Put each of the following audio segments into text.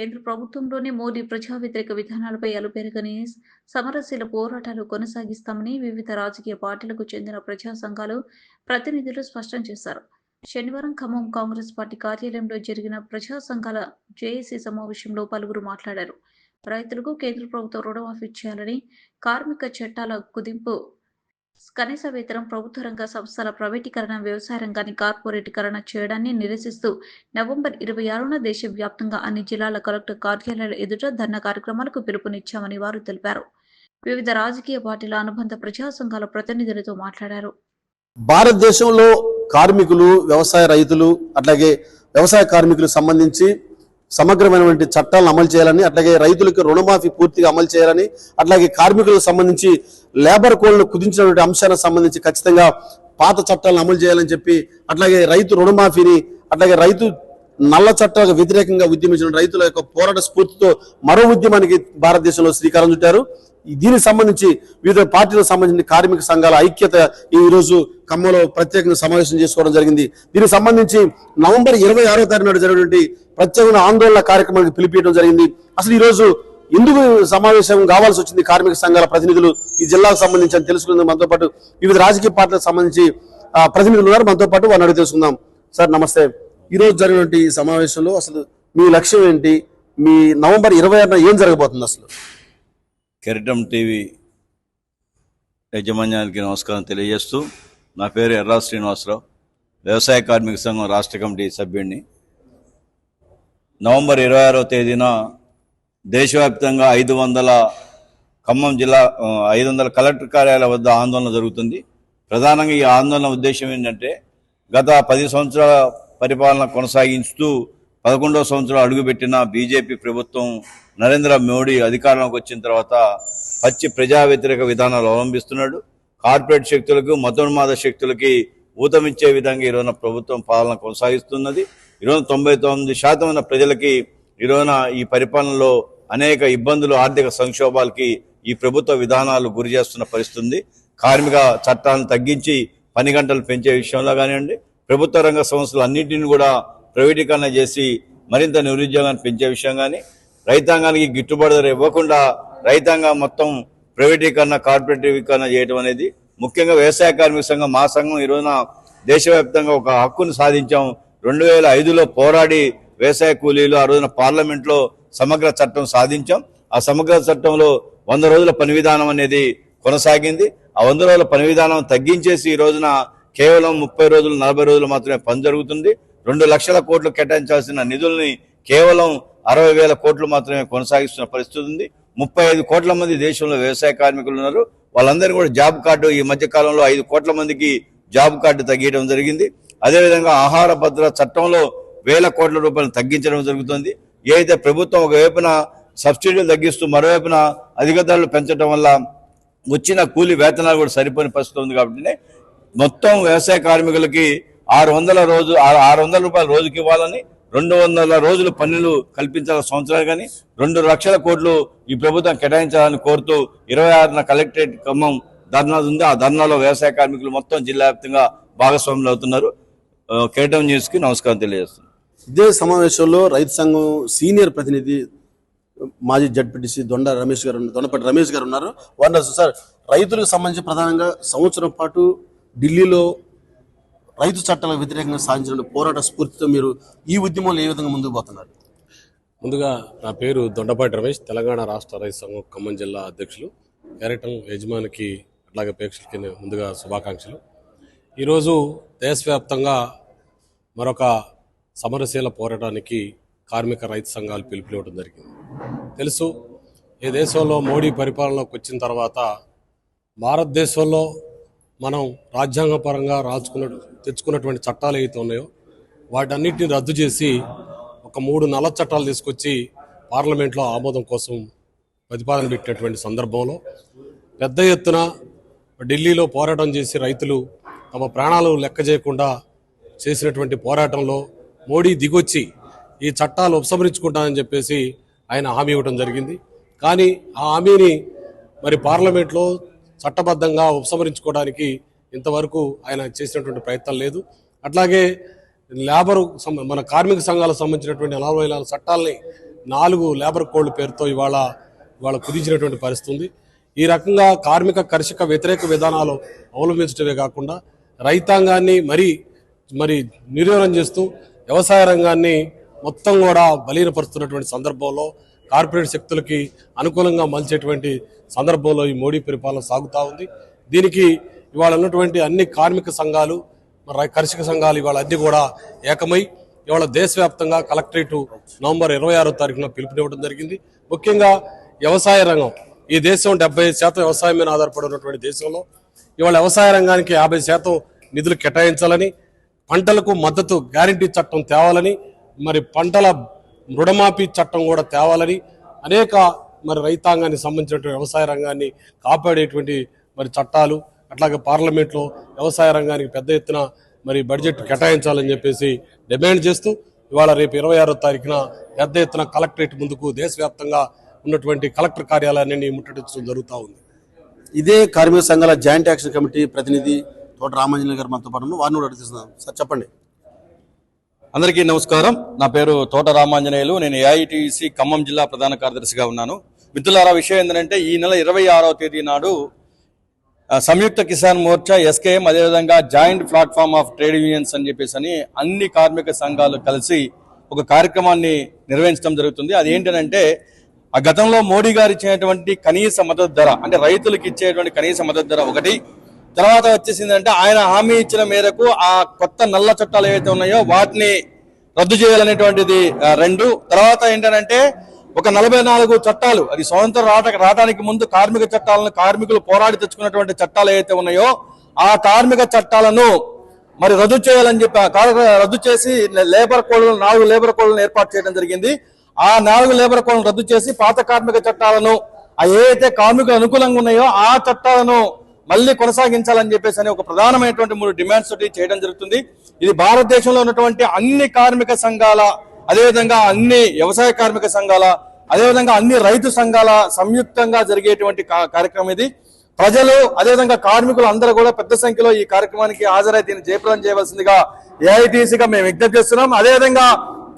కేంద్ర ప్రభుత్వంలోని మోడీ ప్రజా వ్యతిరేక విధానాలపై అలుపెరగని సమరశీల పోరాటాలు కొనసాగిస్తామని వివిధ రాజకీయ పార్టీలకు చెందిన ప్రజా సంఘాలు ప్రతినిధులు స్పష్టం చేశారు. శనివారం ఖమ్మం కాంగ్రెస్ పార్టీ కార్యాలయంలో జరిగిన ప్రజా సంఘాల జేఏసీ సమావేశంలో పలువురు మాట్లాడారు. రైతులకు కేంద్ర ప్రభుత్వం రుణమాఫీ చేయాలని కార్మిక చట్టాల కుదింపు కనీస వేతనం ప్రభుత్వ రంగ సంస్థల ప్రైవేటీకరణ వ్యవసాయ రంగాన్ని కార్పొరేటీకరణ చేయడాన్ని నిరసిస్తూ నవంబర్ ఇరవై ఆరున దేశవ్యాప్తంగా అన్ని జిల్లాల కలెక్టర్ కార్యాలయాల ఎదుట ధర్నా కార్యక్రమాలకు పిలుపునిచ్చామని వారు తెలిపారు. వివిధ రాజకీయ పార్టీల అనుబంధ ప్రజా సంఘాల ప్రతినిధులతో మాట్లాడారు. భారతదేశంలో కార్మికులు వ్యవసాయ రైతులు అట్లాగే వ్యవసాయ కార్మికులకు సంబంధించి సమగ్రమైనటువంటి చట్టాలను అమలు చేయాలని అట్లాగే రైతులకు రుణమాఫీ పూర్తిగా అమలు చేయాలని అట్లాగే కార్మికులకు సంబంధించి లేబర్ కోడ్లను కుదించినటువంటి అంశాలకు సంబంధించి ఖచ్చితంగా పాత చట్టాలను అమలు చేయాలని చెప్పి అట్లాగే రైతు రుణమాఫీని అట్లాగే రైతు నల్ల చట్టాలకు వ్యతిరేకంగా ఉద్యమించిన రైతుల యొక్క పోరాట స్ఫూర్తితో మరో ఉద్యమానికి భారతదేశంలో శ్రీకారం చుట్టారు. దీనికి సంబంధించి వివిధ పార్టీలకు సంబంధించిన కార్మిక సంఘాల ఐక్యత ఈ రోజు ఖమ్మంలో ప్రత్యేకంగా సమావేశం చేసుకోవడం జరిగింది. దీనికి సంబంధించి నవంబర్ ఇరవై ఆరో తారీఖు నాడు జరిగినటువంటి ప్రత్యేకమైన ఆందోళన కార్యక్రమానికి పిలిపించడం జరిగింది. అసలు ఈ రోజు ఎందుకు సమావేశం కావాల్సి వచ్చింది కార్మిక సంఘాల ప్రతినిధులు? ఈ జిల్లాకు సంబంధించి అని తెలుసుకుందాం. మనతో పాటు వివిధ రాజకీయ పార్టీలకు సంబంధించి ప్రతినిధులు ఉన్నారు. మనతో పాటు వారిని అడిగి తెలుసుకుందాం. సార్ నమస్తే. ఈరోజు జరిగినటువంటి ఈ సమావేశంలో అసలు మీ లక్ష్యం ఏంటి? మీ నవంబర్ ఇరవై ఆరున ఏం జరగబోతుంది అసలు? కెరటం టీవీ యాజమాన్యానికి నమస్కారం తెలియజేస్తూ నా పేరు ఎర్రా శ్రీనివాసరావు వ్యవసాయ కార్మిక సంఘం రాష్ట్ర కమిటీ సభ్యుడిని. నవంబర్ ఇరవై ఆరో తేదీన దేశవ్యాప్తంగా ఐదు వందల ఖమ్మం జిల్లా ఐదు వందల కలెక్టర్ కార్యాలయాల వద్ద ఆందోళన జరుగుతుంది. ప్రధానంగా ఈ ఆందోళన ఉద్దేశం ఏంటంటే గత పది సంవత్సరాల పరిపాలన కొనసాగిస్తూ పదకొండవ సంవత్సరం అడుగుపెట్టిన బీజేపీ ప్రభుత్వం నరేంద్ర మోడీ అధికారంలోకి వచ్చిన తర్వాత పచ్చి ప్రజా వ్యతిరేక విధానాలు అవలంబిస్తున్నాడు. కార్పొరేట్ శక్తులకు మతోన్మాద శక్తులకి ఊతమిచ్చే విధంగా ఈరోజు ప్రభుత్వం పాలన కొనసాగిస్తున్నది. ఈరోజు తొంభై తొమ్మిది శాతం ఉన్న ప్రజలకి ఈరోజున ఈ పరిపాలనలో అనేక ఇబ్బందులు ఆర్థిక సంక్షోభాలకి ఈ ప్రభుత్వ విధానాలు గురి చేస్తున్న పరిస్థితుంది. కార్మిక చట్టాలను తగ్గించి పని గంటలు పెంచే విషయంలో కానివ్వండి ప్రభుత్వ రంగ సంస్థలు అన్నింటిని కూడా ప్రైవేటీకరణ చేసి మరింత నిరుద్యోగాన్ని పెంచే విషయం కానీ రైతాంగానికి గిట్టుబాటు ధర ఇవ్వకుండా రైతాంగం మొత్తం ప్రైవేటీకరణ కార్పొరేటీకరణ చేయడం అనేది ముఖ్యంగా వ్యవసాయ కార్మిక సంఘం మా సంఘం ఈ రోజున దేశవ్యాప్తంగా ఒక హక్కును సాధించాం. రెండు వేల ఐదులో పోరాడి వ్యవసాయ కూలీలు ఆ రోజున పార్లమెంట్లో సమగ్ర చట్టం సాధించాం. ఆ సమగ్ర చట్టంలో వంద రోజుల పని విధానం అనేది కొనసాగింది. ఆ వంద రోజుల పని విధానం తగ్గించేసి ఈ రోజున కేవలం ముప్పై రోజులు నలభై రోజులు మాత్రమే పని జరుగుతుంది. రెండు లక్షల కోట్లు కేటాయించాల్సిన నిధుల్ని కేవలం అరవై వేల కోట్లు మాత్రమే కొనసాగిస్తున్న పరిస్థితి ఉంది. ముప్పై ఐదు కోట్ల మంది దేశంలో వ్యవసాయ కార్మికులు ఉన్నారు. వాళ్ళందరూ కూడా జాబ్ కార్డు ఈ మధ్య కాలంలో ఐదు కోట్ల మందికి జాబ్ కార్డు తగ్గించడం జరిగింది. అదేవిధంగా ఆహార భద్రత చట్టంలో వేల కోట్ల రూపాయలు తగ్గించడం జరుగుతుంది. ఏదైతే ప్రభుత్వం ఒకవైపున సబ్సిడీలు తగ్గిస్తూ మరోవైపున అధిక ధరలు పెంచడం వల్ల వచ్చిన కూలి వేతనాలు కూడా సరిపోని పరిస్థితి ఉంది కాబట్టి మొత్తం వ్యవసాయ కార్మికులకి ఆరు వందల రోజు ఆరు- ఆరు వందల రూపాయలు రోజుకి ఇవ్వాలని రెండు వందల రోజులు పన్నులు కల్పించాలని సంవత్సరాలు కానీ రెండు లక్షల కోట్లు ఈ ప్రభుత్వం కేటాయించాలని కోరుతూ ఇరవై ఆరున కలెక్టరేట్ ఖమ్మం ధర్నా ఉంది. ఆ ధర్నాలో వ్యవసాయ కార్మికులు మొత్తం జిల్లా వ్యాప్తంగా భాగస్వాములు అవుతున్నారు. కేటం న్యూస్కి నమస్కారం తెలియజేస్తున్నాను ఇదే సమావేశంలో రైతు సంఘం సీనియర్ ప్రతినిధి మాజీ జడ్పీటీసీ దొండ రమేష్ గారు దొండపట్టి రమేష్ గారు ఉన్నారు. వారిని సార్ రైతులకు సంబంధించి ప్రధానంగా సంవత్సరం పాటు ఢిల్లీలో రైతు చట్టాలకు వ్యతిరేకంగా సాధించిన పోరాట స్ఫూర్తితో మీరు ఈ ఉద్యమంలో ఏ విధంగా ముందుకు పోతున్నారు? ముందుగా నా పేరు దొండపాటి రమేష్ తెలంగాణ రాష్ట్ర రైతు సంఘం ఖమ్మం జిల్లా అధ్యక్షులు. క్యారెక్టర్ యజమానికి అట్లాగే ప్రేక్షకులకి ముందుగా శుభాకాంక్షలు. ఈరోజు దేశవ్యాప్తంగా మరొక సమరశీల పోరాటానికి కార్మిక రైతు సంఘాలు పిలుపునివ్వడం జరిగింది. తెలుసు ఈ దేశంలో మోడీ పరిపాలనలోకి వచ్చిన తర్వాత భారతదేశంలో మనం రాజ్యాంగపరంగా రాచుకున్న తెచ్చుకున్నటువంటి చట్టాలు ఏవైతే ఉన్నాయో వాటన్నిటిని రద్దు చేసి ఒక మూడు నల్ల చట్టాలు తీసుకొచ్చి పార్లమెంట్లో ఆమోదం కోసం ప్రతిపాదన పెట్టినటువంటి సందర్భంలో పెద్ద ఎత్తున ఢిల్లీలో పోరాటం చేసి రైతులు తమ ప్రాణాలు లెక్క చేయకుండా చేసినటువంటి పోరాటంలో మోడీ దిగొచ్చి ఈ చట్టాలు ఉపసంహరించుకుంటానని చెప్పేసి ఆయన హామీ ఇవ్వడం జరిగింది. కానీ ఆ హామీని మరి పార్లమెంట్లో చట్టబద్ధంగా ఉపసంహరించుకోవడానికి ఇంతవరకు ఆయన చేసినటువంటి ప్రయత్నం లేదు. అట్లాగే లేబర్ సం- మన కార్మిక సంఘాలకు సంబంధించినటువంటి నలభై నాలుగు చట్టాలని నాలుగు లేబర్ కోడ్ పేరుతో ఇవాళ ఇవాళ కుదించినటువంటి పరిస్థితి ఉంది ఈ రకంగా కార్మిక కర్షక వ్యతిరేక విధానాలు అవలంబించడమే కాకుండా రైతాంగాన్ని మరి మరి నిర్వహణ చేస్తూ వ్యవసాయ రంగాన్ని మొత్తం కూడా బలీనపరుస్తున్నటువంటి సందర్భంలో కార్పొరేట్ శక్తులకి అనుకూలంగా మలిచేటువంటి సందర్భంలో ఈ మోడీ పరిపాలన సాగుతూ ఉంది. దీనికి ఇవాళ ఉన్నటువంటి అన్ని కార్మిక సంఘాలు మరి కర్షక సంఘాలు ఇవాళ అన్ని కూడా ఏకమై ఇవాళ దేశవ్యాప్తంగా కలెక్టరేటు నవంబర్ ఇరవై ఆరో తారీఖున పిలుపునివ్వడం జరిగింది. ముఖ్యంగా వ్యవసాయ రంగం. ఈ దేశం డెబ్బై శాతం వ్యవసాయం మీద ఆధారపడి ఉన్నటువంటి దేశంలో. ఇవాళ వ్యవసాయ రంగానికి యాభై శాతం నిధులు కేటాయించాలని పంటలకు మద్దతు గ్యారంటీ చట్టం తేవాలని మరి పంటల రుణమాఫీ చట్టం కూడా తేవాలని అనేక మరి రైతాంగానికి సంబంధించినటువంటి వ్యవసాయ రంగాన్ని కాపాడేటువంటి మరి చట్టాలు అట్లాగే పార్లమెంట్లో వ్యవసాయ రంగానికి పెద్ద ఎత్తున మరి బడ్జెట్ కేటాయించాలని చెప్పేసి డిమాండ్ చేస్తూ ఇవాళ రేపు ఇరవై ఆరో తారీఖున పెద్ద ఎత్తున కలెక్టరేట్ ముందుకు దేశవ్యాప్తంగా ఉన్నటువంటి కలెక్టర్ కార్యాలయాన్ని ముట్టడించడం జరుగుతూ ఉంది. ఇదే కార్మిక సంఘాల జాయింట్ యాక్షన్ కమిటీ ప్రతినిధి తోట రామాంజనేయ గారు మనతో పాటు వారిని కూడా అడుగుతున్నాం సార్ చెప్పండి. అందరికీ నమస్కారం. నా పేరు తోట రామాంజనేయులు. నేను ఏఐటిసి ఖమ్మం జిల్లా ప్రధాన కార్యదర్శిగా ఉన్నాను. మిత్రులారా విషయం ఏంటంటే ఈ నెల ఇరవై ఆరవ తేదీ నాడు సంయుక్త కిసాన్ మోర్చా ఎస్కేఎం అదేవిధంగా joint platform of trade unions అని చెప్పేసి అని అన్ని కార్మిక సంఘాలు కలిసి ఒక కార్యక్రమాన్ని నిర్వహించడం జరుగుతుంది. అది ఏంటంటే ఆ గతంలో మోడీ గారు ఇచ్చినటువంటి కనీస మద్దతు ధర అంటే రైతులకు ఇచ్చేటువంటి కనీస మద్దతు ధర ఒకటి తర్వాత వచ్చేసిందంటే ఆయన హామీ ఇచ్చిన మేరకు ఆ కొత్త నల్ల చట్టాలు ఏవైతే ఉన్నాయో వాటిని రద్దు చేయాలనేటువంటిది రెండు. తర్వాత ఏంటంటే ఒక నలభై నాలుగు చట్టాలు అది స్వతంత్ర రాట రావడానికి ముందు కార్మిక చట్టాలను కార్మికులు పోరాడి తెచ్చుకున్నటువంటి చట్టాలు ఏవైతే ఉన్నాయో ఆ కార్మిక చట్టాలను మరి రద్దు చేయాలని చెప్పి రద్దు చేసి లేబర్ కోడ్లను నాలుగు లేబర్ కోడ్లను ఏర్పాటు చేయడం జరిగింది. ఆ నాలుగు లేబర్ కోడ్లను రద్దు చేసి పాత కార్మిక చట్టాలను ఆ ఏవైతే కార్మికులు అనుకూలంగా ఉన్నాయో ఆ చట్టాలను మళ్ళీ కొనసాగించాలని చెప్పేసి అనే ఒక ప్రధానమైనటువంటి మూడు డిమాండ్స్ తోటి చేయడం జరుగుతుంది. ఇది భారతదేశంలో ఉన్నటువంటి అన్ని కార్మిక సంఘాల అదేవిధంగా అన్ని వ్యవసాయ కార్మిక సంఘాల అదేవిధంగా అన్ని రైతు సంఘాల సంయుక్తంగా జరిగేటువంటి కా- కార్యక్రమం ఇది. ప్రజలు అదేవిధంగా కార్మికులు అందరూ కూడా పెద్ద సంఖ్యలో ఈ కార్యక్రమానికి హాజరై దీన్ని జయప్రదం చేయవలసిందిగా ఏఐటీసీగా మేము విజ్ఞప్తి చేస్తున్నాం. అదేవిధంగా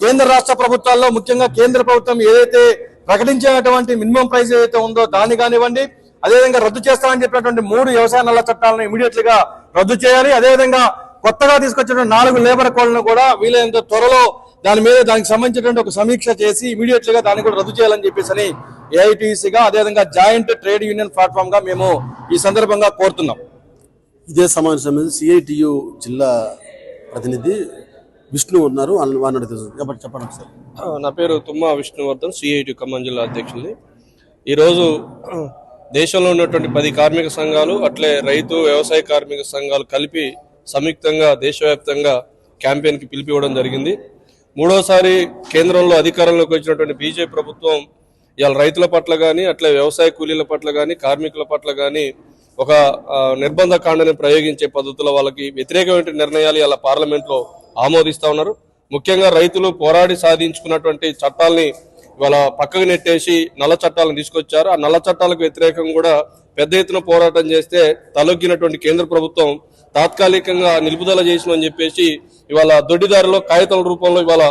కేంద్ర రాష్ట్ర ప్రభుత్వాల్లో ముఖ్యంగా కేంద్ర ప్రభుత్వం ఏదైతే ప్రకటించినటువంటి మినిమం ప్రైస్ ఏదైతే ఉందో దాన్ని కానివ్వండి అదేవిధంగా రద్దు చేస్తామని చెప్పినటువంటి మూడు వ్యవసాయ నల్ల చట్టాలను ఇమీడియట్గా రద్దు చేయాలి. అదేవిధంగా కొత్తగా తీసుకొచ్చిన నాలుగు లేబర్ కోడ్లను కూడా వీలైనంత త్వరలో దాని మీద దానికి సంబంధించినటువంటి ఒక సమీక్ష చేసి ఇమీడియట్గా దాన్ని కూడా రద్దు చేయాలని చెప్పేసి ఏఐటీసీగా అదేవిధంగా జాయింట్ ట్రేడ్ యూనియన్ ప్లాట్ఫామ్గా మేము ఈ సందర్భంగా కోరుతున్నాం. ఇదే సమావేశం మీద సిఐటియు జిల్లా ప్రతినిధి విష్ణు ఉన్నారు. వాళ్ళని వారిని అడుగుతున్నాం చెప్పండి చెప్పండి ఆ, నా పేరు తుమ్మా విష్ణువర్ధన్ సిఐటి ఖమ్మం జిల్లా అధ్యక్షుల్ని ఈరోజు దేశంలో ఉన్నటువంటి పది కార్మిక సంఘాలు అట్లే రైతు వ్యవసాయ కార్మిక సంఘాలు కలిపి సంయుక్తంగా దేశవ్యాప్తంగా క్యాంపెయిన్కి పిలిపివ్వడం జరిగింది. మూడోసారి కేంద్రంలో అధికారంలోకి వచ్చినటువంటి బీజేపీ ప్రభుత్వం ఇవాళ రైతుల పట్ల కానీ అట్లే వ్యవసాయ కూలీల పట్ల కానీ కార్మికుల పట్ల కానీ ఒక నిర్బంధ కాండని ప్రయోగించే పద్ధతుల వాళ్ళకి వ్యతిరేకమైన నిర్ణయాలు ఇలా పార్లమెంట్లో ఆమోదిస్తా ఉన్నారు. ముఖ్యంగా రైతులు పోరాడి సాధించుకున్నటువంటి చట్టాల్ని ఇవాళ పక్కకు నెట్టేసి నల్ల చట్టాలను తీసుకొచ్చారు. ఆ నల్ల చట్టాలకు వ్యతిరేకంగా కూడా పెద్ద ఎత్తున పోరాటం చేస్తే తలొగ్గినటువంటి కేంద్ర ప్రభుత్వం తాత్కాలికంగా నిలుపుదల చేసినని చెప్పేసి ఇవాళ దొడ్డిదారిలో కాగితాల రూపంలో ఇవాళ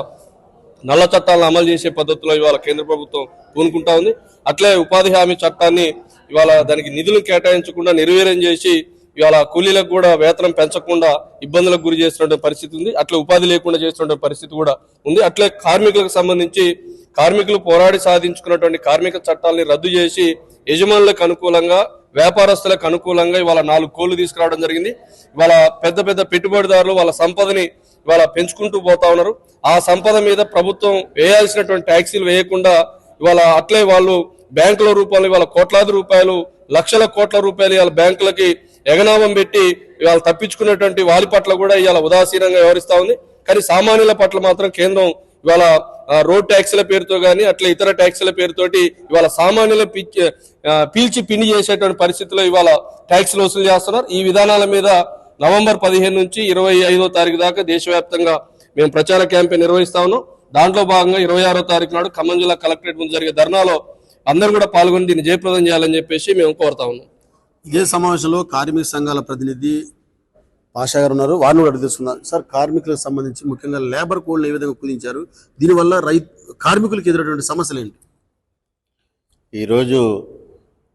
నల్ల చట్టాలను అమలు చేసే పద్ధతిలో ఇవాళ కేంద్ర ప్రభుత్వం పూనుకుంటా ఉంది. అట్లే ఉపాధి హామీ చట్టాన్ని ఇవాళ దానికి నిధులు కేటాయించకుండా నిర్వీర్యం చేసి ఇవాళ కూలీలకు కూడా వేతనం పెంచకుండా ఇబ్బందులకు గురి చేస్తున్న పరిస్థితి ఉంది. అట్లే ఉపాధి లేకుండా చేస్తున్న పరిస్థితి కూడా ఉంది. అట్లే కార్మికులకు సంబంధించి కార్మికులు పోరాడి సాధించుకున్నటువంటి కార్మిక చట్టాలని రద్దు చేసి యజమానులకు అనుకూలంగా వ్యాపారస్తులకు అనుకూలంగా ఇవాళ నాలుగు కోళ్ళు తీసుకురావడం జరిగింది. ఇవాళ పెద్ద పెద్ద పెట్టుబడిదారులు వాళ్ళ సంపదని ఇవాళ పెంచుకుంటూ పోతా ఉన్నారు. ఆ సంపద మీద ప్రభుత్వం వేయాల్సినటువంటి ట్యాక్సీలు వేయకుండా ఇవాళ అట్లే వాళ్ళు బ్యాంకుల రూపంలో ఇవాళ కోట్లాది రూపాయలు లక్షల కోట్ల రూపాయలు ఇవాళ బ్యాంకులకి ఎగనామం పెట్టి ఇవాళ తప్పించుకున్నటువంటి వారి పట్ల కూడా ఇవాళ ఉదాసీనంగా వ్యవహరిస్తా ఉంది. కానీ సామాన్యుల పట్ల మాత్రం కేంద్రం ఇవాళ రోడ్ ట్యాక్స్ల పేరుతో కానీ అట్లా ఇతర ట్యాక్సీల పేరుతోటి ఇవాళ సామాన్యుల పీల్చి పిండి చేసేటువంటి పరిస్థితిలో ఇవాళ ట్యాక్సీలు వసూలు చేస్తున్నారు. ఈ విధానాల మీద నవంబర్ పదిహేను నుంచి ఇరవై ఐదో తారీఖు దాకా దేశవ్యాప్తంగా మేము ప్రచార క్యాంపెయిన్ నిర్వహిస్తా ఉన్నాం. దాంట్లో భాగంగా ఇరవై ఆరో తారీఖు నాడు ఖమ్మం జిల్లా కలెక్టరేట్ ముందు జరిగే ధర్నాలో అందరూ కూడా పాల్గొని దీన్ని జయప్రదం చేయాలని చెప్పేసి మేము కోరుతా ఉన్నాం. ఇదే సమావేశంలో కార్మిక సంఘాల ప్రతినిధి పాషా గారు ఉన్నారు. వారిని కూడా అడిగి సార్ కార్మికులకు సంబంధించి ముఖ్యంగా లేబర్ కోడ్లు ఏ విధంగా కుదించారు? దీనివల్ల రైతు కార్మికులకు ఎదురైనటువంటి సమస్యలు ఏంటి? ఈరోజు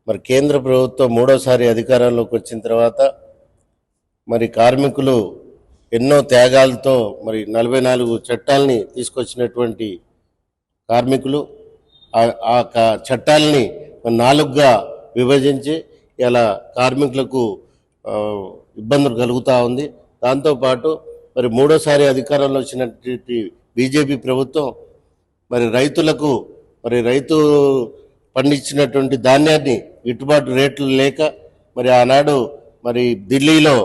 మరి కేంద్ర ప్రభుత్వం మూడోసారి అధికారంలోకి వచ్చిన తర్వాత మరి కార్మికులు ఎన్నో త్యాగాలతో మరి నలభై నాలుగు చట్టాలని తీసుకొచ్చినటువంటి కార్మికులు ఆ- ఆ చట్టాలని నాలుగుగా విభజించి ఇలా కార్మికులకు ఇబ్బందులు కలుగుతూ ఉంది. దాంతోపాటు మరి మూడోసారి అధికారంలో వచ్చినటువంటి బీజేపీ ప్రభుత్వం మరి రైతులకు మరి రైతు పండించినటువంటి ధాన్యాన్ని గిట్టుబాటు రేట్లు లేక మరి ఆనాడు మరి ఢిల్లీలో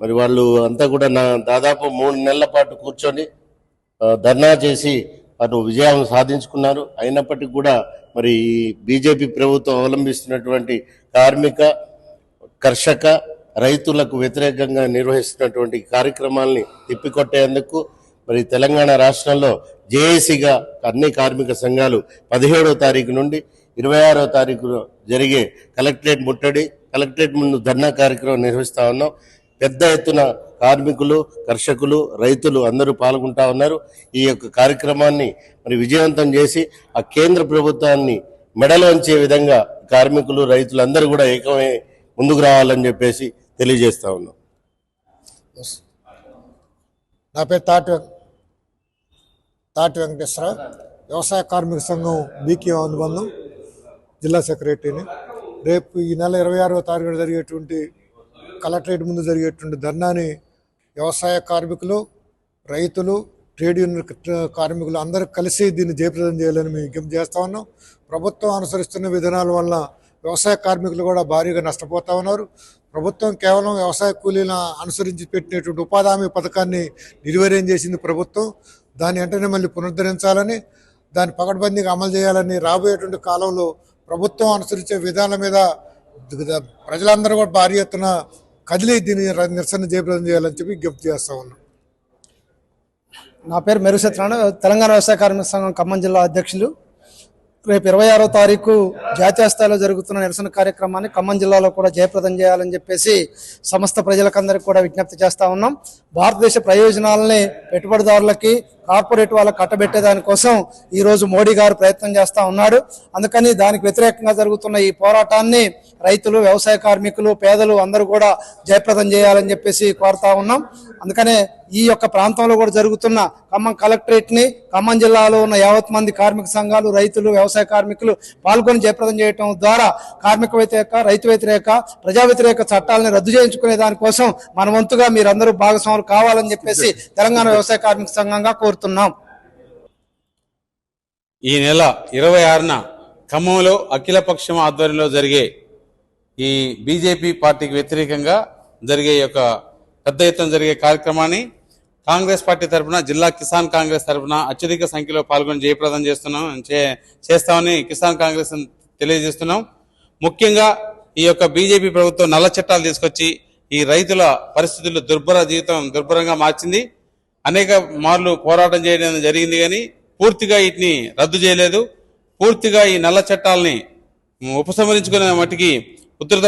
మరి వాళ్ళు అంతా కూడా నా దాదాపు మూడు నెలల పాటు కూర్చొని ధర్నా చేసి అటు విజయం సాధించుకున్నారు. అయినప్పటికీ కూడా మరి బీజేపీ ప్రభుత్వం అవలంబిస్తున్నటువంటి కార్మిక కర్షక రైతులకు వ్యతిరేకంగా నిర్వహిస్తున్నటువంటి కార్యక్రమాల్ని తిప్పికొట్టేందుకు మరి తెలంగాణ రాష్ట్రంలో జేఏసీగా అన్ని కార్మిక సంఘాలు పదిహేడో తారీఖు నుండి ఇరవై ఆరో తారీఖు జరిగే కలెక్టరేట్ ముట్టడి కలెక్టరేట్ ముందు ధర్నా కార్యక్రమం నిర్వహిస్తా ఉన్నాం. పెద్ద ఎత్తున కార్మికులు కర్షకులు రైతులు అందరూ పాల్గొంటా ఉన్నారు. ఈ యొక్క కార్యక్రమాన్ని మరి విజయవంతం చేసి ఆ కేంద్ర ప్రభుత్వాన్ని మెడలోంచే విధంగా కార్మికులు రైతులు అందరూ కూడా ఏకమై ముందుకు రావాలని చెప్పేసి తెలియజేస్తా ఉన్నాం. నా పేరు తాటి వెం- తాటి వెంకటేశ్వర. వ్యవసాయ కార్మిక సంఘం బీకే అనుబంధం జిల్లా సెక్రటరీని. రేపు ఈ నెల ఇరవై ఆరవ తారీఖున జరిగేటువంటి కలెక్టరేట్ ముందు జరిగేటువంటి ధర్నాని వ్యవసాయ కార్మికులు రైతులు ట్రేడ్ యూనియన్ కార్మికులు అందరూ కలిసి దీన్ని జయప్రదం చేయాలని మేము విజ్ఞప్తి చేస్తా ఉన్నాం. ప్రభుత్వం అనుసరిస్తున్న విధానాల వల్ల వ్యవసాయ కార్మికులు కూడా భారీగా నష్టపోతా ఉన్నారు. ప్రభుత్వం కేవలం వ్యవసాయ కూలీలను అనుసరించి పెట్టినటువంటి ఉపాధి హామీ పథకాన్ని నిర్వీర్యం చేసింది ప్రభుత్వం. దాన్ని వెంటనే మళ్ళీ పునరుద్ధరించాలని దాన్ని పకడ్బందీగా అమలు చేయాలని రాబోయేటువంటి కాలంలో ప్రభుత్వం అనుసరించే విధానం మీద ప్రజలందరూ కూడా భారీ ఎత్తున కదిలి దీన్ని నిరసన జయప్రదం చేయాలని చెప్పి విజ్ఞప్తి చేస్తా ఉన్నాం. నా పేరు మెరుగు తెలంగాణ వ్యవసాయ కార్మిక సంఘం ఖమ్మం జిల్లా అధ్యక్షులు. రేపు ఇరవై ఆరో తారీఖు జాతీయ స్థాయిలో జరుగుతున్న నిరసన కార్యక్రమాన్ని ఖమ్మం జిల్లాలో కూడా జయప్రదం చేయాలని చెప్పేసి సమస్త ప్రజలకందరికీ కూడా విజ్ఞప్తి చేస్తా ఉన్నాం. భారతదేశ ప్రయోజనాలని పెట్టుబడిదారులకి కార్పొరేట్ వాళ్ళకి కట్టబెట్టే దానికోసం ఈరోజు మోడీ గారు ప్రయత్నం చేస్తూ ఉన్నాడు. అందుకని దానికి వ్యతిరేకంగా జరుగుతున్న ఈ పోరాటాన్ని రైతులు వ్యవసాయ కార్మికులు పేదలు అందరూ కూడా జయప్రదం చేయాలని చెప్పేసి కోరుతా ఉన్నాం. అందుకనే ఈ యొక్క ప్రాంతంలో కూడా జరుగుతున్న ఖమ్మం కలెక్టరేట్ని ఖమ్మం జిల్లాలో ఉన్న యావత్ మంది కార్మిక సంఘాలు రైతులు వ్యవసాయ కార్మికులు పాల్గొని జయప్రదం చేయడం ద్వారా కార్మిక వ్యతిరేక రైతు వ్యతిరేక ప్రజా వ్యతిరేక చట్టాలను రద్దు చేయించుకునే దానికోసం మన వంతుగా మీరందరూ భాగస్వాములు కావాలని చెప్పేసి తెలంగాణ వ్యవసాయ కార్మిక సంఘంగా కోరు కోరుతున్నాం. ఈ నెల ఇరవై ఆరున ఖమ్మంలో అఖిలపక్షం ఆధ్వర్యంలో జరిగే ఈ బీజేపీ పార్టీకి వ్యతిరేకంగా జరిగే యొక్క పెద్ద ఎత్తున జరిగే కార్యక్రమాన్ని కాంగ్రెస్ పార్టీ తరఫున జిల్లా కిసాన్ కాంగ్రెస్ తరఫున అత్యధిక సంఖ్యలో పాల్గొని జయప్రదం చేస్తున్నాం చే- చేస్తామని కిసాన్ కాంగ్రెస్ తెలియజేస్తున్నాం. ముఖ్యంగా ఈ యొక్క బీజేపీ ప్రభుత్వం నల్ల చట్టాలు తీసుకొచ్చి ఈ రైతుల పరిస్థితులు దుర్భర జీవితం దుర్భరంగా మార్చింది. అనేక మార్లు పోరాటం చేయడం జరిగింది కానీ పూర్తిగా వీటిని రద్దు చేయలేదు. పూర్తిగా ఈ నల్ల చట్టాలని ఉపసంహరించుకునే మట్టికి ఉధృత